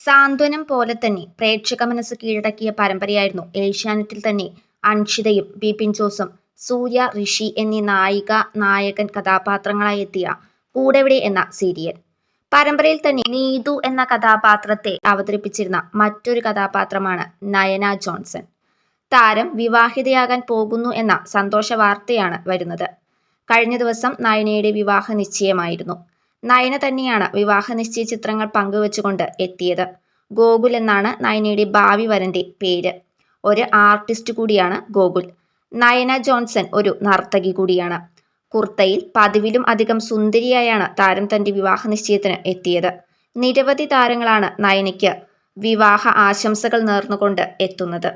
സാന്ത്വനം പോലെ തന്നെ പ്രേക്ഷക മനസ്സ് കീഴടക്കിയ പരമ്പരയായിരുന്നു ഏഷ്യാനെറ്റിൽ തന്നെ അൻഷിതയും ബിപിൻ ജോസും സൂര്യ ഋഷി എന്നീ നായിക നായകൻ കഥാപാത്രങ്ങളായി എത്തിയ കൂടെവിടെ എന്ന സീരിയൽ. പരമ്പരയിൽ തന്നെ നീതു എന്ന കഥാപാത്രത്തെ അവതരിപ്പിച്ചിരുന്ന മറ്റൊരു കഥാപാത്രമാണ് നയന ജോൺസൺ. താരം വിവാഹിതയാകാൻ പോകുന്നു എന്ന സന്തോഷ വാർത്തയാണ് വരുന്നത്. കഴിഞ്ഞ ദിവസം നയനയുടെ വിവാഹ നിശ്ചയമായിരുന്നു. നയന തന്നെയാണ് വിവാഹ നിശ്ചയ ചിത്രങ്ങൾ പങ്കുവച്ചുകൊണ്ട് എത്തിയത്. ഗോകുൽ എന്നാണ് നയനയുടെ ഭാവി വരന്റെ പേര്. ഒരു ആർട്ടിസ്റ്റ് കൂടിയാണ് ഗോകുൽ. നയന ജോൺസൺ ഒരു നർത്തകി കൂടിയാണ്. കുർത്തയിൽ പതിവിലും അധികം സുന്ദരിയായാണ് താരം തന്റെ വിവാഹ നിശ്ചയത്തിന് എത്തിയത്. നിരവധി താരങ്ങളാണ് നയനയ്ക്ക് വിവാഹ ആശംസകൾ നേർന്നുകൊണ്ട് എത്തുന്നത്.